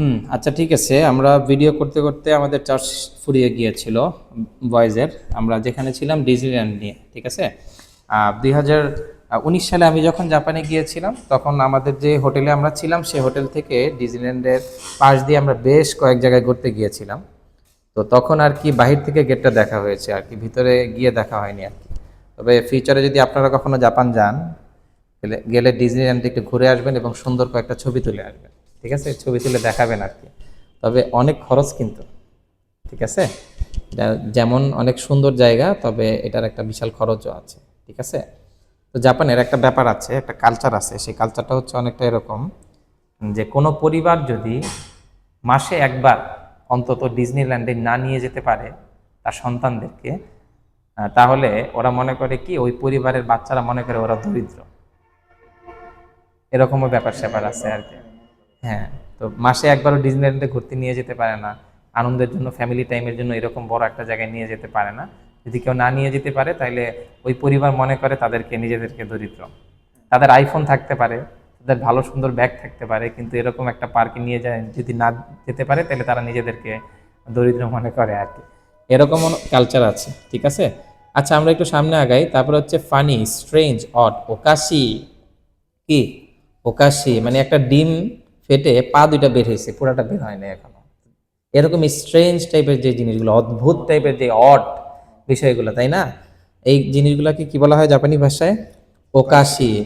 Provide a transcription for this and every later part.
হুম আচ্ছা ঠিক আছে। আমরা ভিডিও করতে করতে আমাদের চার্জ ফুরিয়ে গিয়েছিল বয়েজের আমরা যেখানে ছিলাম ডিজনিল্যান্ড নিয়ে, ঠিক আছে? দুই উনিশ সালে আমি যখন জাপানে গিয়েছিলাম, তখন আমাদের যে হোটেলে আমরা ছিলাম সেই হোটেল থেকে ডিজনিল্যান্ডের পাশ দিয়ে আমরা বেশ কয়েক জায়গায় ঘুরতে গিয়েছিলাম। তো তখন আর কি বাহির থেকে গেটটা দেখা হয়েছে, আর কি ভিতরে গিয়ে দেখা হয়নি আর কি। তবে ফিউচারে যদি আপনারা কখনো জাপান যান গেলে ডিজনিল্যান্ডে একটু ঘুরে আসবেন এবং সুন্দর কয়েকটা ছবি তুলে আসবেন। ঠিক আছে? ছবি তুলে দেখাবেন আর কি। তবে অনেক খরচ কিন্তু, ঠিক আছে? যেমন অনেক সুন্দর জায়গা, তবে এটার একটা বিশাল খরচও আছে, ঠিক আছে? তো জাপানের একটা ব্যাপার আছে, একটা কালচার আছে। সেই কালচারটা হচ্ছে অনেকটা এরকম যে, কোনো পরিবার যদি মাসে একবার অন্তত ডিজনিল্যান্ডে না নিয়ে যেতে পারে তার সন্তানদেরকে তাহলে ওরা মনে করে কি, ওই পরিবারের বাচ্চারা মনে করে ওরা দরিদ্র। এরকমও ব্যাপার স্যাপার আছে আর কি। হ্যাঁ তো মাসে একবারও ডিজনিল্যান্ডে ঘুরতে নিয়ে যেতে পারে না। আনন্দের জন্য ফ্যামিলি টাইমের জন্য এরকম বড় একটা জায়গায় নিয়ে যেতে পারে না। যদি কেউ না নিয়ে যেতে পারে তাহলে ওই পরিবার মনে করে তাদেরকে, নিজেদেরকে দরিদ্র। তাদের আইফোন থাকতে পারে, তাদের ভালো সুন্দর ব্যাগ থাকতে পারে, কিন্তু এরকম একটা পার্কে নিয়ে যায়, যদি না যেতে পারে তাহলে তারা নিজেদেরকে দরিদ্র মনে করে আর কি। এরকম কালচার আছে, ঠিক আছে? আচ্ছা আমরা একটু সামনে আগাই। তারপর হচ্ছে ফানি স্ট্রেঞ্জ অড ওকাশি। কি? ওকাশি মানে একটা ডিম ফেটে পা দুইটা বের হয়েছে, পুরাটা বের হয় না এখনও। এরকম স্ট্রেঞ্জ টাইপের যে জিনিসগুলো, অদ্ভুত টাইপের যে অট বিষয়গুলো, তাই না? এই জিনিসগুলোকে কি বলা হয় জাপানি ভাষায়? ওকাশি।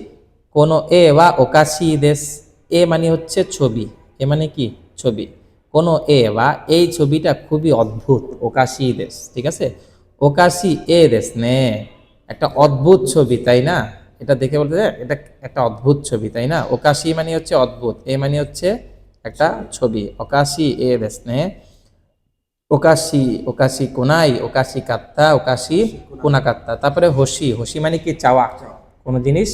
কোনো এ বা ওকাশি দেশ, এ মানে হচ্ছে ছবি। এ মানে কি? ছবি। কোনো এ বা এই ছবিটা খুবই অদ্ভুত, ওকাশি দেশ, ঠিক আছে? ওকাশি এ দেশ নে। একটা অদ্ভুত ছবি, তাই না? এটা দেখে বলতে এটা একটা অদ্ভুত ছবি, তাই না? ওকাশি মানে হচ্ছে অদ্ভুত, এ মানে হচ্ছে একটা ছবি। ওকাশি এ দেশ নে ওকাশি ওকাশি কোনাই, ওকাশি কাত্তা, ওকাশি কোনাকাত্তা। তারপরে হসি হসি মানে কি? চাওয়া। কোনো জিনিস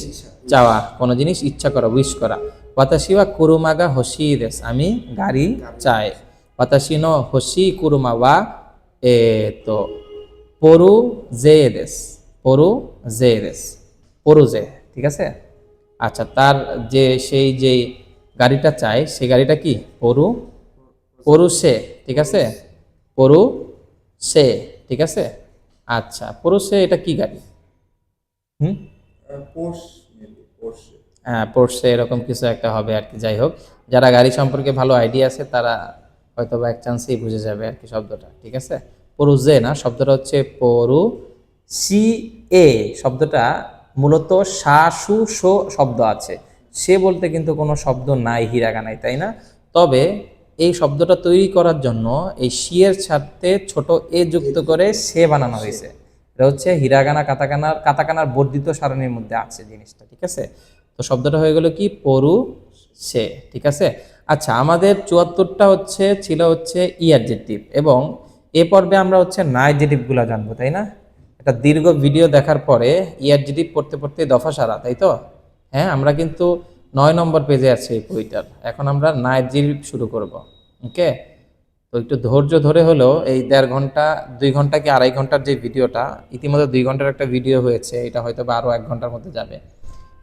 চাওয়া, কোনো জিনিস ইচ্ছা করা উইশ করা। ওয়াতাশি ওয়া কুরুমাগা হসি দেশ আমি গাড়ি চাই। ওয়াতাশি নো হসি কুরুমা ওয়া এ তো। পরু জে দেশ পরু জে দেশ পরু জে ঠিক আছে? আচ্ছা তার যে, সেই যে গাড়িটা চায় সেই গাড়িটা কি? পরু পরু সে, ঠিক আছে? পরু সে, ঠিক আছে? আচ্ছা পরু সে এটা কি গাড়ি? হুম? হ্যাঁ পড়ছে এরকম কিছু একটা হবে আর কি, যাই হোক। যারা গাড়ি সম্পর্কে ভালো আইডিয়া আছে, তারা হয়তো বা এক চান্সেই বুঝে যাবে আর কি শব্দটা, ঠিক আছে? পরুজে না, শব্দটা হচ্ছে পরু সি এ, শব্দটা মূলত সা, সু, সো শব্দ আছে। সে বলতে কিন্তু কোনো শব্দ নাই হিরাগানায় তাই না? তবে এই শব্দটা তৈরি করার জন্য এই শিয়ের সাথে ছোট এ যুক্ত করে সে বানানো হয়েছে। এটা হচ্ছে হিরাগানা কাতাকানার কাতাকানার বর্ধিত সারণীর মধ্যে আছে জিনিসটা, ঠিক আছে? তো শব্দটা হয়ে গেল কি? পরু, সে, ঠিক আছে? আচ্ছা আমাদের চুয়াত্তরটা হচ্ছে, ছিল হচ্ছে ইয়ারজেটিভ এবং এ পর্বে আমরা হচ্ছে নাইজেটিভগুলো জানব, তাই না? একটা দীর্ঘ ভিডিও দেখার পরে ইয়ারজেটিভ পড়তে পড়তে দফা সারা, তাই তো? হ্যাঁ আমরা কিন্তু নয় নম্বর পেজে আছি এই বইটার এখন আমরা নাইজেটিভ শুরু করব ওকে তো একটু ধৈর্য ধরে হলেও এই দেড় ঘণ্টা, দুই ঘণ্টা কি আড়াই ঘণ্টার যে ভিডিওটা ইতিমধ্যে দুই ঘণ্টার একটা ভিডিও হয়েছে, এটা হয়তো বা আরও এক ঘণ্টার মধ্যে যাবে।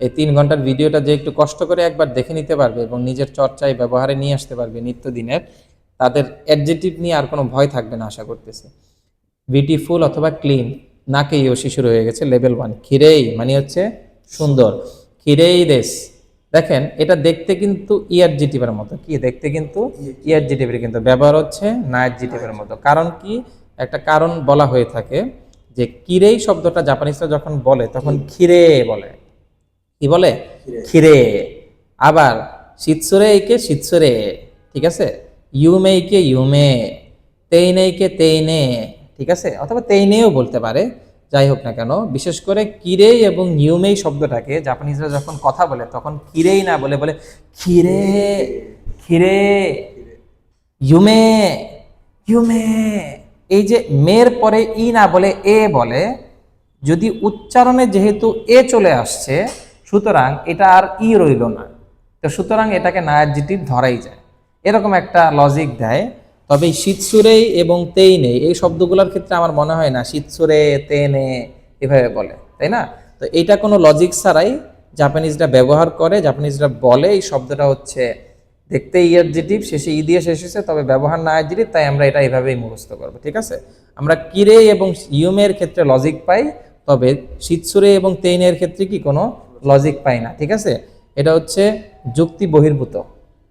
এই তিন ঘণ্টার ভিডিওটা যে একটু কষ্ট করে একবার দেখে নিতে পারবে এবং নিজের চর্চায়, ব্যবহারে নিয়ে আসতে পারবে নিত্যদিনের, তাদের অ্যাডজেটিভ নিয়ে আর কোনো ভয় থাকবে না, আশা করতেছে। বিউটিফুল অথবা ক্লিন নাকেই ও শিশুর হয়ে গেছে লেভেল ওয়ান খিরেই মানে হচ্ছে সুন্দর খিরেই দেশ। দেখেন এটা দেখতে কিন্তু ইয়ারজিটিভের মতো। কি দেখতে কিন্তু ইয়ারজিটিভের কিন্তু ব্যবহার হচ্ছে নায়ারজিটিভের মতো। কারণ কি একটা কারণ বলা হয়ে থাকে যে কিরেই শব্দটা জাপানিজরা যখন বলে তখন খিরে বলে। কি বলে? খিরে আবার শীতসরে একে শীতসরে ঠিক আছে? ইউমেইকে ইউমে তেইনেইকে তেইনে। ঠিক আছে? অথবা তেইনেও বলতে পারে, যাই হোক না কেন, বিশেষ করে কিরেই এবং ইউমেই শব্দটাকে জাপানিজরা যখন কথা বলে, তখন কিরেই না বলে বলে খিরে খিরে ইউমে ইউমে। এই যে মের পরে ই না বলে, এ বলে, যদি উচ্চারণে যেহেতু এ চলে আসছে, সুতরাং এটা আর ই রইল না। তো সুতরাং এটাকে নায়াজিটিভ ধরাই যায়। এরকম একটা লজিক দেয়। তবে শীতসুরেই এবং তেইনে এই শব্দগুলোর ক্ষেত্রে আমার মনে হয় না শীতসুরে তেনে এভাবে বলে, তাই না? তো এটা কোনো লজিক ছাড়াই জাপানিজরা ব্যবহার করে জাপানিজরা বলে, এই শব্দটা হচ্ছে দেখতে ইয়ারজেটিভ শেষে ই দিয়ে শেষ হয়েছে, তবে ব্যবহার না ইয়ারজেটিভ তাই আমরা এটা এভাবেই মুখস্থ করব, ঠিক আছে? আমরা কিরে এবং ইউমের ক্ষেত্রে লজিক পাই, তবে শীতসুরে এবং তেইনের ক্ষেত্রে কি কোনো লজিক পাই না, ঠিক আছে? এটা হচ্ছে যুক্তি বহির্ভূত,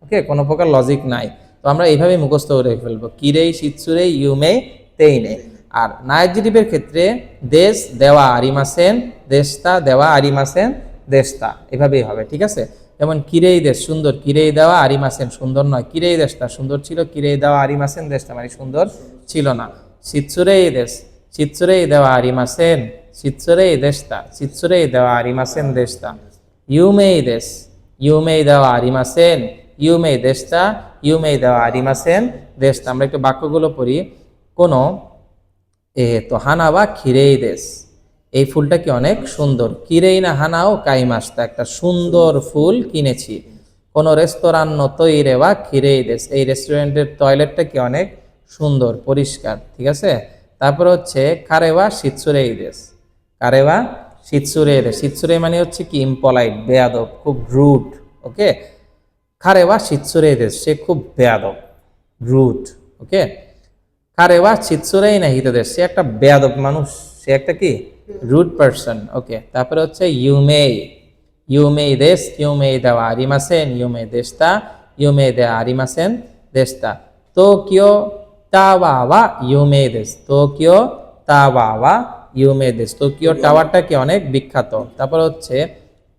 ওকে? কোনো প্রকার লজিক নাই। তো আমরা এইভাবেই মুখস্থ করে ফেলব। কিরেই শীতসুরে ইউমে, তেইনে। আর নায়াজিটিভের ক্ষেত্রে দেশ দেওয়া আরিমাসেন দেশতা দেওয়া আরিমাসেন দেশতা। এভাবেই হবে, ঠিক আছে? যেমন কিরেই দেশ সুন্দর, কিরেই দেওয়া আরিমাসেন সুন্দর নয়। কিরেই দেশটা সুন্দর ছিল, কিরেই দেওয়া আরিমাসেন দেশটা মানে সুন্দর ছিল না। শীতসুরেই দেশ শীতসুরেই দেওয়া আরিমাসেন শীতসুরেই দেশতা শীতসুরেই দেওয়া আরিমাসেন দেশতা। ইউমেই দেশ, ইউমেই দেওয়া আরিমাসেন ইউমেই দেশতা ইউমেই দেওয়া আরিমাসেন দেশটা। আমরা একটু বাক্যগুলো পড়ি। কোনো, এ তো হানা বা খিরেই দেশ। এই ফুলটা কি অনেক সুন্দর? কিরেই না হানাও কাইমাসটা একটা সুন্দর ফুল কিনেছি। কোনো রেস্তোরাঁ তৈরে বা খিরেই দেশ। এই রেস্টুরেন্টের টয়লেটটা কি অনেক সুন্দর, পরিষ্কার, ঠিক আছে? তারপর হচ্ছে, কারেওয়া শীতসুরেই দেশ। কারেওয়া শীতসুরে শীতসুরে মানে হচ্ছে কি ইম্পলাইট বেয়াদব, খুব রুট ওকে খারেওয়া শীতসুরে দেশ, সে খুব বেয়াদব, রুট, ওকে? কারেওয়া চিৎসুরেই না হিতদের সে একটা বেয়াদব মানুষ, সে একটা কি? Rude person, okay? তারপরে হচ্ছে ইউমেই ইউমেই দেশ, ইউমেই দেওয়া আরিমাসেন ইউমে দেশতা ইউমে দেওয়া আরিমাসেন দেশতা। তোকিও তাওয়াওয়া ইউমে দেশ তোকিও তাওয়াওয়া ইউমে দেশ। টোকিও টাওয়ারটা কি অনেক বিখ্যাত। তারপর হচ্ছে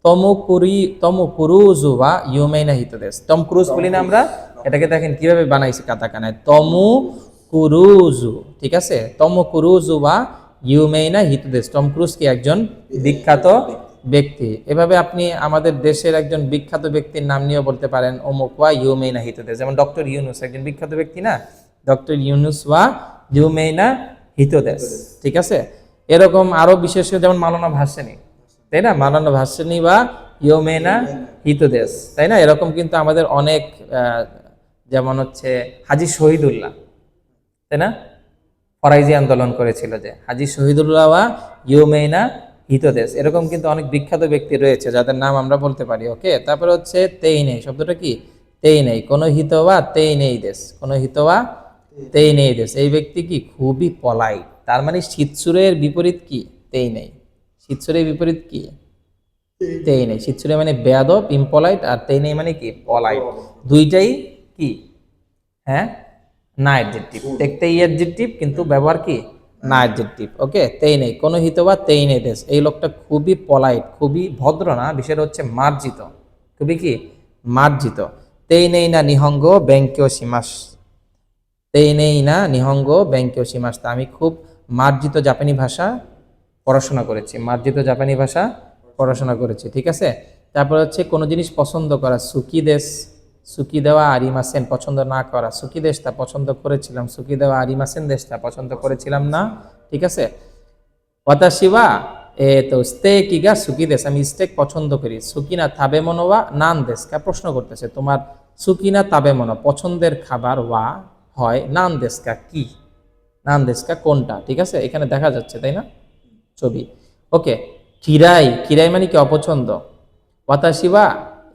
তমুকুরি তমুকুরুজুবা ইউমেই না হিতদেশ। টম ক্রুজ বলি না আমরা? এটাকে দেখেন কীভাবে বানাইছে কাতাকানায়। তমু কুরুজু, ঠিক আছে? তম কুরুজু বা ইউমেইনা হিতদেশ। টম ক্রুজ কি একজন বিখ্যাত ব্যক্তি? এভাবে আপনি আমাদের দেশের একজন বিখ্যাত ব্যক্তির নাম নিয়েও বলতে পারেন, অমুক ওয়া ইউমেইনা হিতদেশ। যেমন ডক্টর ইউনুস, একজন বিখ্যাত ব্যক্তি না? ডক্টর ইউনুস ওয়া ইউমেইনা হিতদেশ, ঠিক আছে? এরকম আরও বিশেষ যেমন মালানা ভাসানি। তাই না? মালানা ভাসানি বা ইউমেইনা হিতদেশ। তাই না? এরকম কিন্তু আমাদের অনেক যেমন হচ্ছে হাজি শহীদুল্লাহ, তাই না? ফরাইজি আন্দোলন করেছিল যে হাজি শহীদুল্লাহ বা ইউমেইনা হিতদেশ। এরকম কিন্তু অনেক বিখ্যাত ব্যক্তি রয়েছে, যাদের নাম আমরা বলতে পারি, ওকে? তারপরে হচ্ছে তেই নেই শব্দটা কি? তেই নেই কোনো হিতওয়া তেই নেই দেশ, কোনো হিতওয়া তেই নেই দেশ। এই ব্যক্তি কি? খুবই পলাই তার মানে শীতসুরের বিপরীত কি? তেই নেই শীতসুরের বিপরীত কি তেই নেই শীতসুরে মানে বেয়াদব ইম্পলাইট আর তেই নেই মানে কি পলাইট দুইটাই কি হ্যাঁ না অ্যাডজেক্টিভ দেখতে অ্যাডজেক্টিভ কিন্তু ব্যবহার কি না অ্যাডজেক্টিভ ওকে তেই নেই কোনো হিতবা তেই নেই দেশ এই লোকটা খুবই পলাইট খুবই ভদ্র না বিষয়টা হচ্ছে মার্জিত খুবই কি মার্জিত তেই নেই না নিহঙ্গ ব্যাংকেও সীমাস তেই নেই না নিহঙ্গ ব্যাংকেও সীমাস আমি খুব মার্জিত জাপানি ভাষা পড়াশোনা করেছি। মার্জিত জাপানি ভাষা পড়াশোনা করেছি, ঠিক আছে? তারপর হচ্ছে কোনো জিনিস পছন্দ করা, সুকি দেশ, সুকি দেওয়া আরিমাসেন পছন্দ না করা। সুকি দেশটা পছন্দ করেছিলাম, সুকি দেওয়া আরিমাসেন দেশটা পছন্দ করেছিলাম না, ঠিক আছে? ওয়াতাশিবা এ তো স্টেকিগা সুকি দেশ, আমি স্টেক পছন্দ করি। সুকিনা তাবে মনোয়া নান দেশ কা প্রশ্ন করতেছে, তোমার সুকিনা তাবে মনো, পছন্দের খাবার ওয়া হয় নান দেশকা কি নান দেশকা কোনটা, ঠিক আছে? এখানে দেখা যাচ্ছে, তাই না? ছবি। ওকে কিরাই কিরাই মানে কি অপছন্দ? ওয়াতাশিবা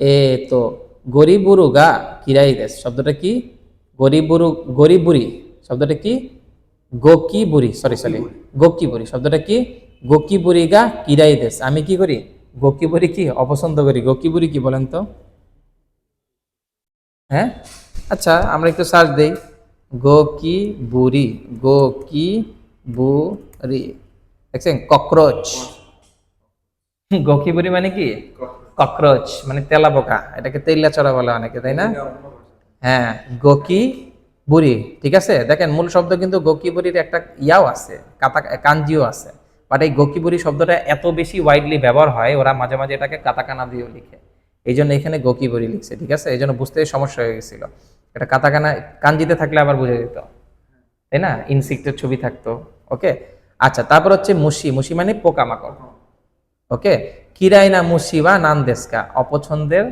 এ তো গরিবুরু গা কিরাই দেশ। শব্দটা কি? গরিবুরু গরিবুরি। শব্দটা কি? গোকি বুড়ি সরি সরি গোকি বুড়ি শব্দটা কি? গোকি বুড়ি গা কিরাই দেশ। আমি কি করি? গোকি বুড়ি কি? অপছন্দ করি। গোকি বুড়ি কি বলেন তো? হ্যাঁ? আচ্ছা আমরা একটু সার্চ দেই। গোকি বুড়ি গোকি বুড়ি দেখছেন ককরোচ গোকিবুরি মানে কি? ককরোচ মানে তেলা পোকা। এটাকে তেলা চড়া বলে অনেকে তাই না? হ্যাঁ গোকি বুড়ি ঠিক আছে? দেখেন মূল শব্দ কিন্তু একটা ইয়াও আছে কাতা কাঞ্জিও আছে। বাট এই শব্দটা এত বেশি ওয়াইডলি ব্যবহার হয় ওরা মাঝে মাঝে এটাকে কাতাকানা দিয়েও লিখে। এই জন্য এখানে গোকিবুরি লিখছে ঠিক আছে? এই জন্য বুঝতে সমস্যা হয়ে গেছিল। এটা কাতাকানা কাঞ্জিতে থাকলে আবার বুঝে যেত তাই না? ইনসেক্টের ছবি থাকতো ওকে আচ্ছা তারপর হচ্ছে মুসি মুসি মানে পোকামাকড়। ওকে? কিরাই না মুসি বা নান দেশকা অপছন্দের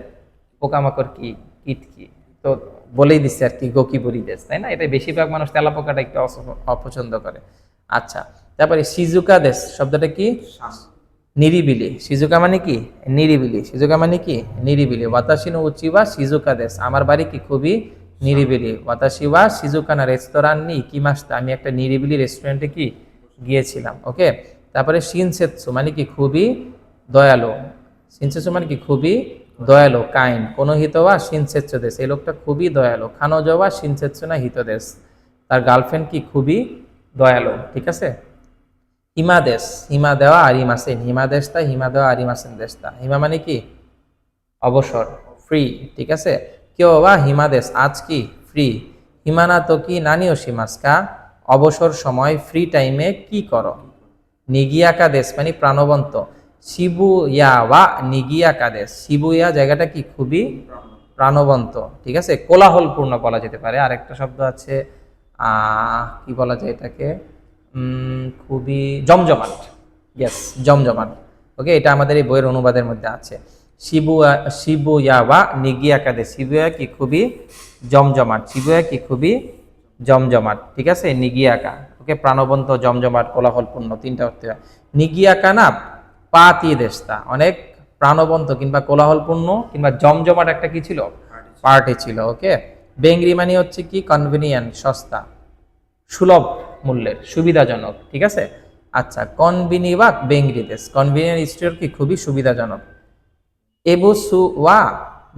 পোকামাকড় কি কীট কি? তো বলেই দিচ্ছে আর কি গোকিবুরি দেশ তাই না? এটা বেশিরভাগ মানুষ তেলা পোকাটা একটু অপছন্দ করে। আচ্ছা তারপরে সিজুকা দেশ শব্দটা কি? নিরিবিলি। সিজুকা মানে কি? নিরিবিলি। সিজুকা মানে কি? নিরিবিলি। ওয়াতাশিনো উচিবা সিজুকা দেশ। আমার বাড়ি কি খুবই নিরিবিলি। ওয়াতাশিবা সিজুকানা রেস্তোরাঁ নি? কি মাসটা আমি একটা নিরিবিলি রেস্টুরেন্টে কি গিয়েছিলাম ওকে তারপরে শিনসেৎসু মানে কি খুবই দয়ালু। শিনসেৎসু মানে কি খুবই দয়ালু কাইন্ড কোনো হিতবা শিনসেৎসু দেশ। এই লোকটা খুবই দয়ালু। খানোজবা শিনসেৎসু না হিত দেশ। তার গার্লফ্রেন্ড কি খুবই দয়ালু, ঠিক আছে? হিমা দেশ। হিমা দেওয়া আরিমাসেন হিমা দেশটা হিমা দেওয়া আরিমাসেন দেশটা হিমা মানে কি? অবসর ফ্রি ঠিক আছে? কেউ বা হিমা দেশ, আজ কি ফ্রি হিমানা তো কি নানিও সীমাসকা অবসর সময় ফ্রি টাইমে কি করো? নিগিয়াকা দেশ মানে প্রাণবন্ত। শিবুয়া বা নিগিয়াকা দেশ শিবুয়া জায়গাটা কি? খুবই প্রাণবন্ত, ঠিক আছে? কোলাহলপূর্ণ বলা যেতে পারে। আরেকটা শব্দ আছে কি বলা যায় এটাকে? খুবই জমজমাট। ইয়েস জমজমাট। ওকে এটা আমাদের এই বইয়ের অনুবাদের মধ্যে আছে। শিবুয়া শিবুয়া বা নিগিয়াকা দেশ শিবুয়া কি? খুবই জমজমাট। শিবুয়া কি? খুবই জমজমাট ঠিক আছে? নিগিয়াকা ওকে প্রাণবন্ত জমজমাট কোলাহলপূর্ণ তিনটা অর্থ। নিগিয়াকা না পাতি দেশটা অনেক প্রাণবন্ত কিংবা কোলাহলপূর্ণ কিংবা জমজমাট একটা কি ছিল? পার্টি ছিল। ওকে? বেঙ্গরি মানে হচ্ছে কি? কনভিনিয়েন্ট সস্তা সুলভ মূল্যের সুবিধাজনক ঠিক আছে? আচ্ছা কনভিনি বা বেঙ্গরি দেশ কনভিনিয়েন্ট স্টোর কি? খুবই সুবিধাজনক। এবুসু ওয়া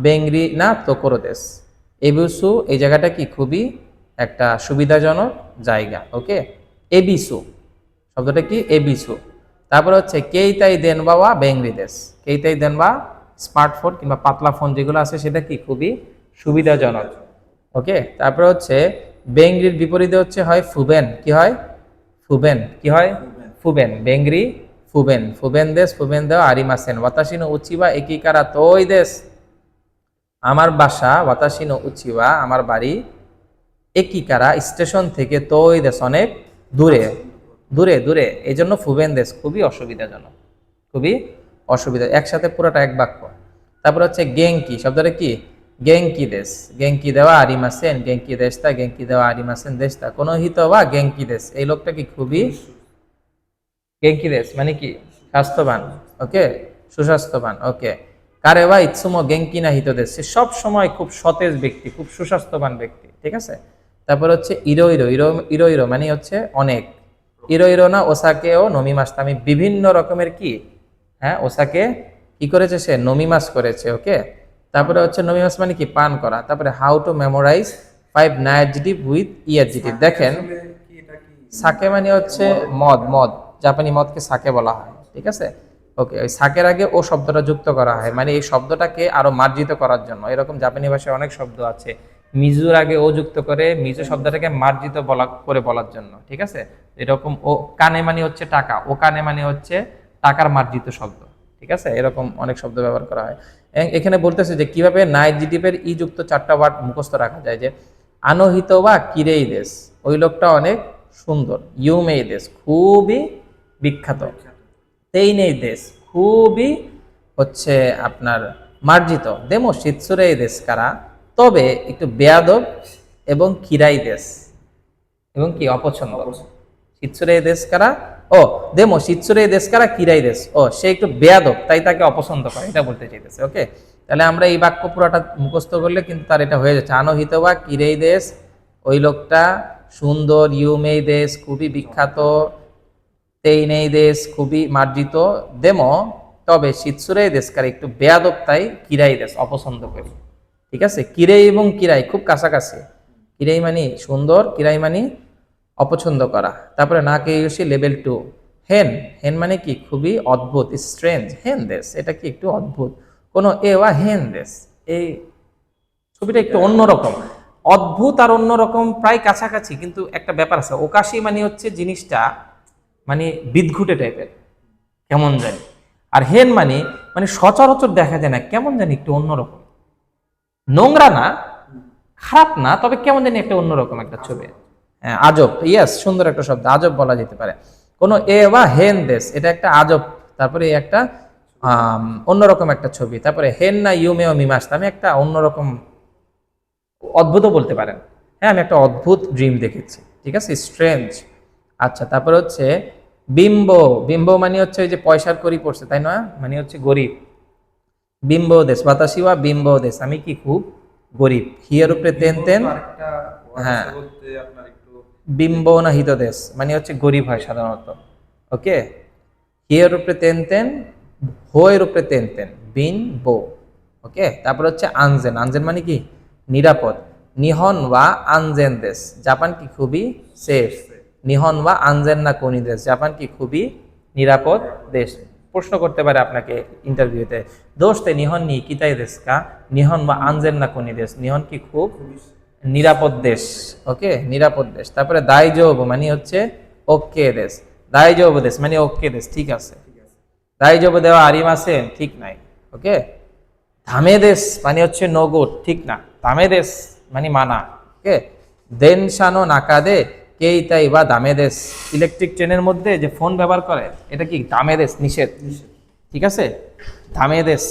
বেঙ্গরি না তোকরো দেশ এবুসু এই জায়গাটা কি? খুবই একটা সুবিধাজনক জায়গা, ওকে? এবিসু, শব্দটা কি? এবিসু। তারপর হচ্ছে কেইতাই দেনবা ওয়া বেঙ্গরি দেশ। কেইতাই দেনবা স্মার্টফোন কিংবা পাতলা ফোন যেগুলো আছে সেটা কি? খুবই সুবিধাজনক, ওকে? তারপর হচ্ছে বেঙ্গরির বিপরীতে হচ্ছে হয় ফুবেন। কি হয়? ফুবেন। কি হয়? ফুবেন। বেঙ্গরি ফুবেন। ফুবেন দেশ, ফুবেন দেওয়া, আরিমাসেন। ওয়াতাসিনো উচিবা একিকারা তোই দেশ। আমার বাসা, ওয়াতাসিনো উচিবা, আমার বাড়ি একিকারা স্টেশন থেকে তোই দেশ অনেক দূরে দূরে দূরে। এই জন্য ফুবেন দেশ খুবই অসুবিধাজনক, খুবই অসুবিধা। একসাথে পুরোটা এক বাক্য। তারপর হচ্ছে গেঙ্কি শব্দটা কি? গেঙ্কি দেশ। গেঙ্কি দেওয়া আরিমাসেন গেঙ্কি দেশটা গেঙ্কি দেওয়া আরিমাসেন দেশটা কোনো হিত বা গেঙ্কি দেশ? এই লোকটা কি খুবই গেঙ্কি দেশ? মানে কি? স্বাস্থ্যবান, ওকে? সুস্বাস্থ্যবান, ওকে। কারে বা ইৎসুমো গেঙ্কি না হিত দেশ? সে সব সময় খুব সতেজ ব্যক্তি, খুব সুস্বাস্থ্যবান ব্যক্তি, ঠিক আছে? তারপর হচ্ছে ইরো ইরো ইরো ইরো ইরো মানে হচ্ছে অনেক। ইরো ইরো না, ওসাকে ও নমি মাস্তা আমি বিভিন্ন রকমের কি? হ্যাঁ ওসাকে কি করেছে সে? নমিমাস করেছে, ওকে? তারপরে হচ্ছে নমিমাস মানে কি? পান করা। তারপরে হাউ টু মেমোরাইজ ফাইভ নাইটজিটিভ উইথ ইয়ারজিটিভ দেখেন, সাকে মানে হচ্ছে মদ মদ। জাপানি মদকে সাকে বলা হয়, ঠিক আছে? ওকে, ওই সাকের আগে ও শব্দটা যুক্ত করা হয়। মানে এই শব্দটাকে আরও মার্জিত করার জন্য। এরকম জাপানি ভাষায় অনেক শব্দ আছে। মিজুর আগে ও যুক্ত করে মিজু শব্দটাকে মার্জিত বলা করে বলার জন্য ঠিক আছে? এরকম ও কানে মানে হচ্ছে টাকা ও কানে মানে হচ্ছে টাকার মার্জিত শব্দ ঠিক আছে? এরকম অনেক শব্দ ব্যবহার করা হয়। এখানে বলতেছে যে কীভাবে নাইজিটিভের ই যুক্ত চারটা ওয়ার্ড মুখস্থ রাখা যায় যে আনহিত বা কিরেই দেশ ওই লোকটা অনেক সুন্দর ইউমেই দেশ খুবই বিখ্যাত। তেইনেই দেশ খুবই হচ্ছে আপনার মার্জিত দেমো শীতসুরে এই দেশ কারা? তবে একটু বেয়াদব এবং কিরাই দেশ। এবং কি? অপছন্দ। শীতসুরে দেশ কারা? ও দেমো শীতসুরে দেশ কারা? কিরাই দেশ। ও সে একটু বেয়াদব তাই তাকে অপছন্দ করে এটা বলতে চাইতেছে ওকে? তাহলে আমরা এই বাক্য পুরোটা মুখস্থ করলে কিন্তু তার এটা হয়ে যাচ্ছে। আনহিত বা কিরেই দেশ ওই লোকটা সুন্দর ইউমেই দেশ খুবই বিখ্যাত তেইনেই দেশ খুবই মার্জিত। দেমো তবে শীতসুরে দেশকার একটু বেয়াদব তাই কিরাই দেশ অপছন্দ করি। ঠিক আছে? কিরাই এবং কিরাই, খুব কাছাকাছি। কিরাই মানে সুন্দর, কিরাই মানে অপছন্দ করা। তারপরে না কে ইউসি লেভেল টু হেন হেন মানে কি? খুবই অদ্ভুত স্ট্রেঞ্জ হেন দেশ এটা কি একটু অদ্ভুত? কোনো এ ওয়া হেন দেশ এই ছবিটা একটু অন্যরকম। অদ্ভুত আর অন্যরকম প্রায় কাছাকাছি, কিন্তু একটা ব্যাপার আছে। ওকাশি মানে হচ্ছে জিনিসটা মানে বিদঘুটে টাইপের কেমন জানি। আর হেন মানে মানে সচরাচর দেখা যায় না, কেমন জানি একটু অন্যরকম। নোংরা না, খারাপ না, তবে কেমন জানি একটা অন্যরকম একটা ছবি। হ্যাঁ আজব ইয়াস সুন্দর একটা শব্দ, আজব বলা যেতে পারে। কোনো এ বা হেন দেশ, এটা একটা আজব, তারপরে একটা অন্যরকম একটা ছবি। তারপরে হেন না ইউমেও মিমাস আমি একটা অন্যরকম অদ্ভুতও বলতে পারেন। হ্যাঁ আমি একটা অদ্ভুত ড্রিম দেখেছি, ঠিক আছে? স্ট্রেঞ্জ আচ্ছা তারপরে হচ্ছে, বিম্ব বিম্ব মানে হচ্ছে ওই যে পয়সার করি পড়ছে, তাই না? মানে হচ্ছে গরিব। বিম্ব দেশ বাতাসিবা বিম্ব দেশ। আমি কি খুব গরিব? হিয়ের উপরে তেন তেন। হ্যাঁ। বিম্ব না হিত দেশ মানে হচ্ছে গরিব হয় সাধারণত। ওকে? হিয়ের উপরে তেন তেন হোয়ের উপরে তেন তেন বিন বো ওকে? তারপর হচ্ছে আনজেন। আনজেন মানে কি? নিরাপদ। নিহন ওয়া আনজেন দেশ। জাপান কি খুবই সেফ নিহন ওয়া আনজেন না কোনি দেশ। জাপান কি খুবই নিরাপদ দেশ। প্রশ্ন করতে পারে আপনাকে ইন্টারভিউতে দোস্তে, নিহন নি কিতাই দেশ কা? নিহন বা আনজেন না কোনি দেশ? নিহন কি খুব নিরাপদ দেশ, ওকে? নিরাপদ দেশ। তারপরে দায়জব মানে হচ্ছে ওকে দেশ। দায়জব দেশ মানে ওকে দেশ, ঠিক আছে। দায়জব দেওয়া আরিম আছে? ঠিক নাই, ওকে? ধামে দেশ মানে হচ্ছে নগদ ঠিক না। ধামে দেশ মানে মানা, ওকে? দেন শানো নাকাদে কেই তাই বা দামে দেশ। ইলেকট্রিক ট্রেনের মধ্যে যে ফোন ব্যবহার করে এটা কি দামে দেশ নিষেধ? ঠিক আছে? দামে দেশ।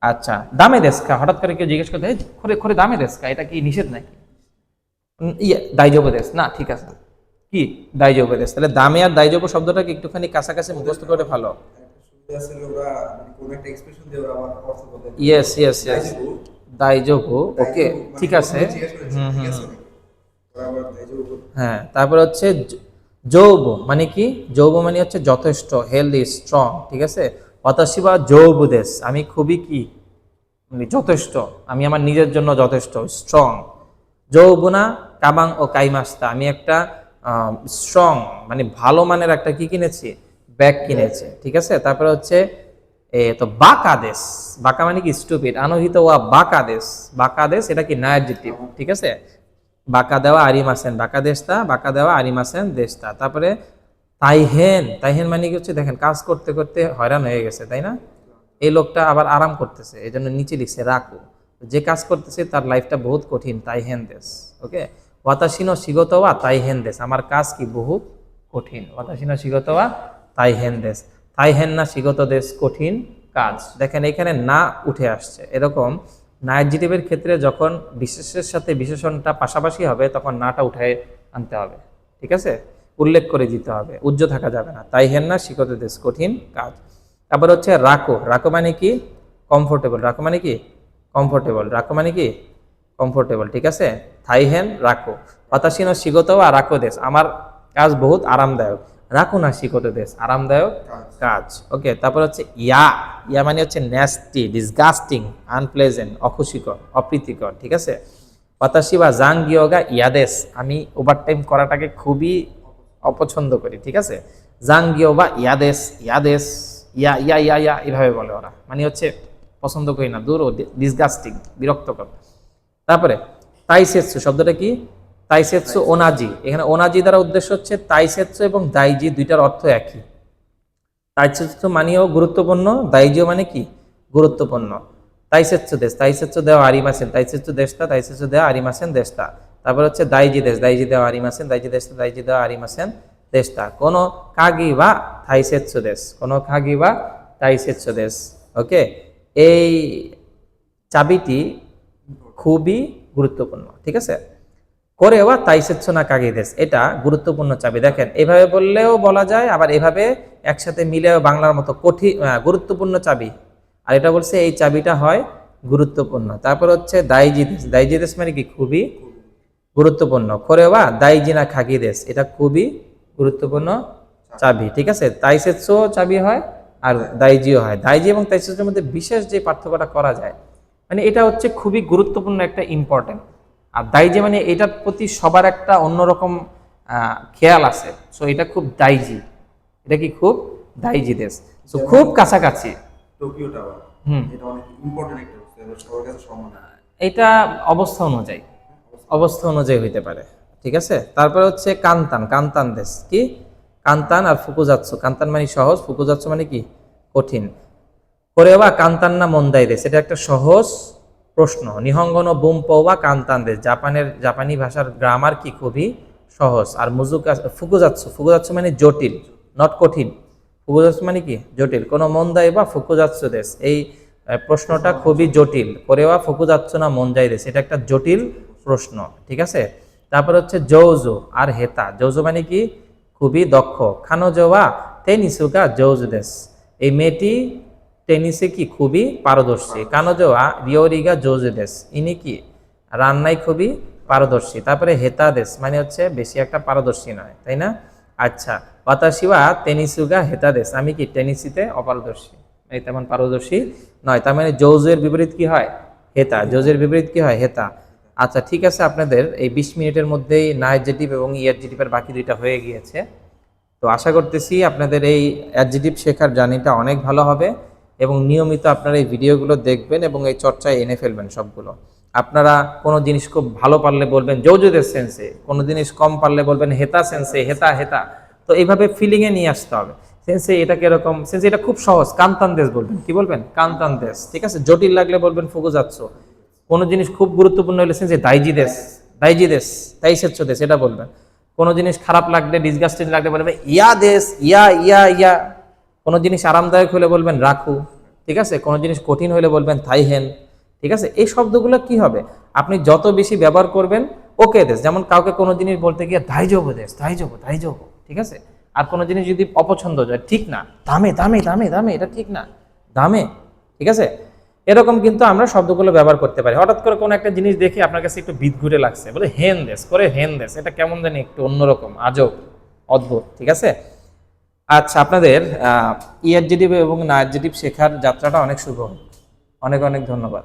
আচ্ছা দামে দেশ কা? হঠাৎ করে কেউ জিজ্ঞেস করতে "এই, খরে খরে দামে দেশ কা? এটা কি নিষেধ নাকি? ইয়ে দেশ। না ঠিক আছে। কি? দায়জব দেশ। তাহলে দামে আর দায়জব শব্দটাকে একটুখানি কাছাকাছি মুখস্থ করে ভালো ইয়েস ইয়েস ইয়েস দায়জব ওকে ঠিক আছে। হুম হুম। হ্যাঁ তারপর হচ্ছে যৌব মানে কি? যৌব মানে হচ্ছে যথেষ্ট হেলদি স্ট্রং ঠিক আছে? অতাশি বা যৌব দেশ, আমি খুবই কি? মানে যথেষ্ট, আমি আমার নিজের জন্য যথেষ্ট স্ট্রং যৌবনা কাবাং ও কাইমাস্তা, আমি একটা স্ট্রং মানে ভালো মানের একটা কি কিনেছি? ব্যাগ কিনেছি, ঠিক আছে? তারপরে হচ্ছে, এ, তো বাঁকা দেশ, বাঁকা মানে কি? স্টুপিড আনহিত ওয়া বাঁকা দেশ এটা কি নায়ারজিটিভ ঠিক আছে? বাঁকা দেওয়া আরিমাসেন বাঁকা দেশটা, বাঁকা দেওয়া আরিমাসেন দেশটা। তারপরে তাইহেন তাইহেন মানে কি হচ্ছে? দেখেন, কাজ করতে করতে হয়রান হয়ে গেছে, তাই না? এই লোকটা আবার আরাম করতেছে, এই জন্য নিচে লিখছে রাখো যে কাজ করতেছে, তার লাইফটা বহুত কঠিন, তাইহেন দেশ, ওকে? ওয়াতাসিনো শিগতওয়া, তাইহেন দেশ। আমার কাজ কি বহু কঠিন? ওয়াতাসিনো শিগতওয়া, তাইহেন দেশ। তাইহেন না শিগত দেশ কঠিন কাজ। দেখেন, এখানে না উঠে আসছে। এরকম নাইজেটিভের ক্ষেত্রে যখন বিশেষের সাথে বিশেষণটা পাশাপাশি হবে, তখন নাটা উঠে আনতে হবে। ঠিক আছে? উল্লেখ করে দিতে হবে। উজ্জ্ব থাকা যাবে না। তাই হেন না, শিখতে দেশ কঠিন কাজ। তারপর হচ্ছে রাখো রাখো মানে কি? কমফোর্টেবল। রাখো মানে কি? কমফোর্টেবল। রাকো মানে কি? কমফোর্টেবল। ঠিক আছে? থাই হেন রাখো হতাশীন শিগত আর রাকো দেশ। আমার কাজ বহুত আরামদায়ক। রাখো না শিখতে দেশ আরামদায়ক কাজ। ওকে তারপর হচ্ছে ইয়া। ইয়া মানে হচ্ছে ন্যাস্টি ডিসগাস্টিং আনপ্লেজেন্ট অখুশিকর অপ্রীতিকর ঠিক আছে? হতাশি বা জাং গিয়োগা ইয়াদেশ আমি ওভারটাইম করাটাকে খুবই অপছন্দ করি ঠিক আছে? জাং গিও বা ইয়াদেশ ইয়াদেশ ইয়া ইয়া ইয়া ইয়া এভাবে বলে ওরা। মানে হচ্ছে পছন্দ করি না দূর ও ডিসগাস্টিং বিরক্তকর। তারপরে তাইসেৎসু শব্দটা কি? তাইসেৎসু ওনাজি। এখানে ওনাজি দ্বারা উদ্দেশ্য হচ্ছে তাইসেৎসু এবং দাইজি দুইটার অর্থ একই। তাইসেৎসু মানেও গুরুত্বপূর্ণ, দাইজিও মানে কি? গুরুত্বপূর্ণ। তাইসেৎসু দেশ, তাইসেৎসু দেওয়া আরিমাসেন তাইসেৎসু দেশটা, তাইসেৎসু দেওয়া আরিমাসেন দেশটা। তারপর হচ্ছে দাইজি দেশ, দাইজি দেওয়া আরিমাসেন দাইজি দেশটা, দাইজি দেওয়া আরিমাসেন দেশটা। কোনো কাগি বা থাইসেৎসু দেশ, কোনো কাগি বা তাইসেৎসু দেশ, ওকে? এই চাবিটি খুবই গুরুত্বপূর্ণ, ঠিক আছে? করে বা তাইসেচ্ছ না কাগিদেশ এটা গুরুত্বপূর্ণ চাবি। দেখেন, এভাবে বললেও বলা যায়, আবার এভাবে একসাথে মিলেও বাংলার মতো কঠিন গুরুত্বপূর্ণ চাবি। আর এটা বলছে এই চাবিটা হয় গুরুত্বপূর্ণ। তারপর হচ্ছে দাইজি দেশ দাইজি দেশ মানে কি? খুবই গুরুত্বপূর্ণ। দাইজি না খাগি দেশ এটা খুবই গুরুত্বপূর্ণ চাবি, ঠিক আছে? তাইসেচ্ছ চাবি হয় আর দাইজিও হয়। দাইজি এবং তাইসেচ্ছের মধ্যে বিশেষ যে পার্থক্যটা করা যায় মানে এটা হচ্ছে খুবই গুরুত্বপূর্ণ একটা ইম্পর্টেন্ট আর দাইজি মানে এটার প্রতি সবার একটা অন্যরকম খেয়াল আছে। সো এটা খুব দাইজি এটা কি খুব দাইজি দেশ। সো খুব কাছাকাছি। Tokyo Tower. হুম। এটা অনেক ইম্পর্টেন্ট একটা সবার কাছে সমান। এটা অবস্থা অনুযায়ী। অবস্থা। অনুযায়ী হইতে পারে। ঠিক আছে? তারপরে হচ্ছে কান্তান। কান্তান দেশ কি? কান্তান আর ফুকুজাচ্ছ কান্তান মানে সহজ ফুকুজাচ্ছ মানে কি? কঠিন। করেওয়া কান্তান না মন্দাই দেশ। এটা একটা সহজ প্রশ্ন, নিহঙ্গন বুম পওয়া কান্তান দেশ জাপানের, জাপানি ভাষার গ্রামার কি খুবই সহজ? আর মুজুকা ফুকুজাচ্ছ ফুকুজাচ্ছ মানে জটিল নট কঠিন। ফুকুজাচ্ছ মানে কি? জটিল। কোনো মন্দাই বা ফুকুজাচ্ছ দেশ? এই প্রশ্নটা খুবই জটিল। করেওয়া ফুকুজাচ্ছ না মন মন্দাই দেশ? এটা একটা জটিল প্রশ্ন, ঠিক আছে? তারপর হচ্ছে, জৌজো আর হেতা। জৌজো মানে কি? খুবই দক্ষ। খানোজোয়া টেনিসুকা জৌজদেস এই মেয়েটি টেনিসে কি খুবই পারদর্শী? কানোজোয়া, রিওরিগা, জৌজদেস, ইনি কি রান্নায় খুবই পারদর্শী? তারপরে হেতাদেশ মানে হচ্ছে বেশি একটা পারদর্শী নয়, তাই না? আচ্ছা বাতাসিওয়া, টেনিসুগা হেতাদেশ আমি কি টেনিসিতে অপারদর্শী? এই তেমন পারদর্শী নয়, তার মানে জৌজের বিপরীত কি হয়? হেতা, জৌজের বিপরীত কি হয়? হেতা। আচ্ছা ঠিক আছে, আপনাদের এই বিশ মিনিটের মধ্যেই নাইজেটিভ এবং ইয়ারজেটিভের বাকি দুইটা হয়ে গিয়েছে। তো আশা করতেছি আপনাদের এই অ্যাডজেটিভ শেখার জার্নিটা অনেক ভালো হবে। এবং নিয়মিত আপনারা এই ভিডিওগুলো দেখবেন এবং এই চর্চায় এনে ফেলবেন সবগুলো। আপনারা কোনো জিনিস খুব ভালো পারলে বলবেন, যৌজুদের সেন্সে কোনো জিনিস কম পারলে বলবেন, হেতা সেন্সে হেতা হেতা। তো এইভাবে ফিলিংয়ে নিয়ে আসতে হবে। সেন্সে এটা কীরকম? সেন্সে এটা খুব সহজ, কান্তান দেশ বলবেন। কি বলবেন? কান্তান দেশ, ঠিক আছে? জটিল লাগলে বলবেন ফুগু যাচ্ছ কোনো জিনিস খুব গুরুত্বপূর্ণ হলে সেন্সে দাইজি দেশ দাইজি দেশ তাইসেচ্ছ দেশ, এটা বলবেন। কোনো জিনিস খারাপ লাগলে ডিসগাস্টিং লাগলে বলবেন, ইয়া দেশ, ইয়া ইয়া ইয়া। কোনো জিনিস আরামদায়ক হলে বলবেন রাখু, ঠিক আছে? কোনো জিনিস কঠিন হলে বলবেন থাইহেন ঠিক আছে? এই শব্দগুলো কি হবে? আপনি যত বেশি ব্যবহার করবেন, ওকে দেশ। যেমন কাউকে কোনো জিনিস বলতে গিয়ে ধাই যাব দেশ ধাই যাব ধাই যাব ঠিক আছে? আর কোনো জিনিস যদি অপছন্দ যায়, ঠিক না, দামে দামে দামে দামে, এটা ঠিক না, দামে, ঠিক আছে? এরকম কিন্তু আমরা শব্দগুলো ব্যবহার করতে পারি। হঠাৎ করে কোনো একটা জিনিস দেখে আপনার কাছে একটু বিদ ঘুরে লাগছে, বলে হেন দেশ, করে হেন দেশ, এটা কেমন জানি একটু অন্যরকম, আজব, অদ্ভুত, ঠিক আছে? আচ্ছা আপনাদের ইয়ারজেটিভ এবং নার্জেটিভ শেখার যাত্রাটা অনেক শুভ। অনেক অনেক ধন্যবাদ।